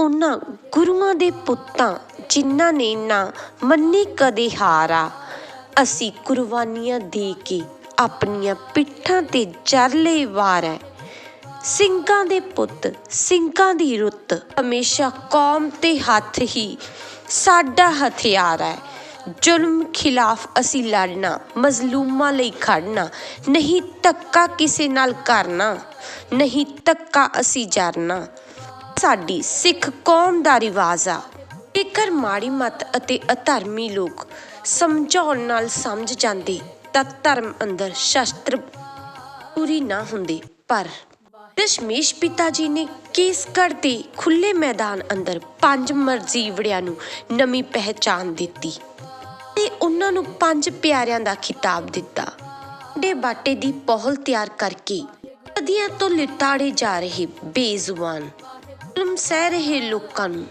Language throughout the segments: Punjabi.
ਉਹਨਾਂ ਗੁਰੂਆਂ ਦੇ ਪੁੱਤਾਂ ਜਿਨ੍ਹਾਂ ਨੇ ਨਾ ਮੰਨੀ ਕਦੇ ਹਾਰਾ ਅਸੀਂ ਕੁਰਬਾਨੀਆਂ ਦੇ ਕੇ ਆਪਣੀਆਂ ਪਿੱਠਾਂ ਤੇ ਜਰਲੇ ਵਾਰੈ ਸਿੰਘਾਂ ਦੇ ਪੁੱਤ, ਸਿੰਘਾਂ ਦੀ ਰੁੱਤ ਹਮੇਸ਼ਾ ਕੌਮ ਤੇ ਹੱਥ ਹੀ ਸਾਡਾ ਹਥਿਆਰ ਹੈ ਜ਼ੁਲਮ ਖਿਲਾਫ ਅਸੀਂ ਲੜਨਾ, ਮਜ਼ਲੂਮਾਂ ਲਈ ਖੜਨਾ, ਨਹੀਂ ਧੱਕਾ ਕਿਸੇ ਨਾਲ ਕਰਨਾ, ਨਹੀਂ ਧੱਕਾ ਅਸੀਂ ਜਰਨਾ। ਸਾਡੀ ਸਿੱਖ ਕੌਮ ਦਾ ਰਿਵਾਜ ਆ। ਜੇਕਰ ਮਾੜੀ ਮਤ ਅਤੇ ਅਧਰਮੀ ਲੋਕ ਸਮਝਾਉਣ ਨਾਲ ਸਮਝ ਜਾਂਦੇ ਤਾਂ ਧਰਮ ਅੰਦਰ ਸ਼ਸਤਰ ਪੂਰੀ ਨਾ ਹੁੰਦੇ। ਪਰ ਦਸ਼ਮੇਸ਼ ਪਿਤਾ ਜੀ ਨੇ ਕੇਸਗੜ੍ਹ ਦੇ ਖੁੱਲੇ ਮੈਦਾਨ ਅੰਦਰ ਪੰਜ ਮਰਜ਼ੀਵੜਿਆਂ ਨੂੰ ਨਵੀਂ ਪਹਿਚਾਨ ਦਿੱਤੀ ਤੇ ਉਹਨਾਂ ਨੂੰ ਪੰਜ ਪਿਆਰਿਆਂ ਦਾ ਖਿਤਾਬ ਦਿੱਤਾ। ਦੇ ਬਾਟੇ ਦੀ ਪਹੁਲ ਤਿਆਰ ਕਰਕੇ ਸਦੀਆਂ ਤੋਂ ਲਿਤਾੜੇ ਜਾ ਰਹੇ ਬੇਜ਼ੁਬਾਨ ਜ਼ੁਲਮ ਸਹਿ ਰਹੇ ਲੋਕਾਂ ਨੂੰ।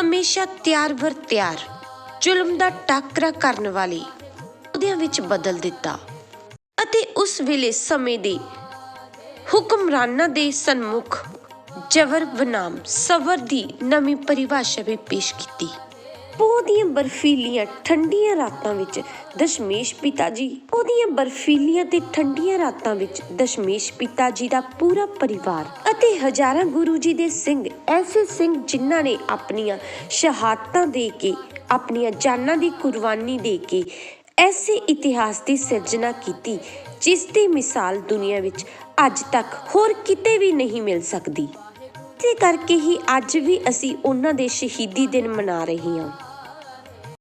ਹਮੇਸ਼ਾ ਤਿਆਰ ਵਰ ਤਿਆਰ, ਜ਼ੁਲਮ ਦਾ ਟਾਕਰਾ ਕਰਨ ਵਾਲੇ ਉਹਦਿਆਂ ਵਿੱਚ ਬਦਲ ਦਿੱਤਾ ਅਤੇ ਉਸ ਵੇਲੇ ਸਮੇਂ ਦੇ ਹੁਕਮਰਾਨਾਂ ਦੇ ਸਨਮੁਖ ਜਬਰ ਬਨਾਮ ਸਬਰ ਦੀ ਨਵੀਂ ਪਰਿਭਾਸ਼ਾ ਵੀ ਪੇਸ਼ ਕੀਤੀ। ਉਹਦੀਆਂ ਬਰਫੀਲੀਆਂ ਠੰਡੀਆਂ ਰਾਤਾਂ ਵਿੱਚ ਦਸ਼ਮੇਸ਼ ਪਿਤਾ ਜੀ ਉਹਦੀਆਂ ਬਰਫੀਲੀਆਂ ਤੇ ਠੰਡੀਆਂ ਰਾਤਾਂ ਵਿੱਚ ਦਸ਼ਮੇਸ਼ ਪਿਤਾ ਜੀ ਦਾ ਪੂਰਾ ਪਰਿਵਾਰ ਅਤੇ ਹਜ਼ਾਰਾਂ ਗੁਰੂ ਜੀ ਦੇ ਸਿੰਘ ਐਸੇ ਸਿੰਘ ਜਿਨ੍ਹਾਂ ਨੇ ਆਪਣੀਆਂ ਸ਼ਹਾਦਤਾਂ ਦੇ ਕੇ, ਆਪਣੀਆਂ ਜਾਨਾਂ ਦੀ ਕੁਰਬਾਨੀ ਦੇ ਕੇ ਐਸੇ ਇਤਿਹਾਸ ਦੀ ਸਿਰਜਣਾ ਕੀਤੀ, ਜਿਸ ਦੀ ਮਿਸਾਲ ਦੁਨੀਆ ਵਿੱਚ ਅੱਜ ਤੱਕ ਹੋਰ ਕਿਤੇ ਵੀ ਨਹੀਂ ਮਿਲ ਸਕਦੀ। ਇਸੇ ਕਰਕੇ ਹੀ ਅੱਜ ਵੀ ਅਸੀਂ ਉਹਨਾਂ ਦੇ ਸ਼ਹੀਦੀ ਦਿਨ ਮਨਾ ਰਹੇ ਹਾਂ।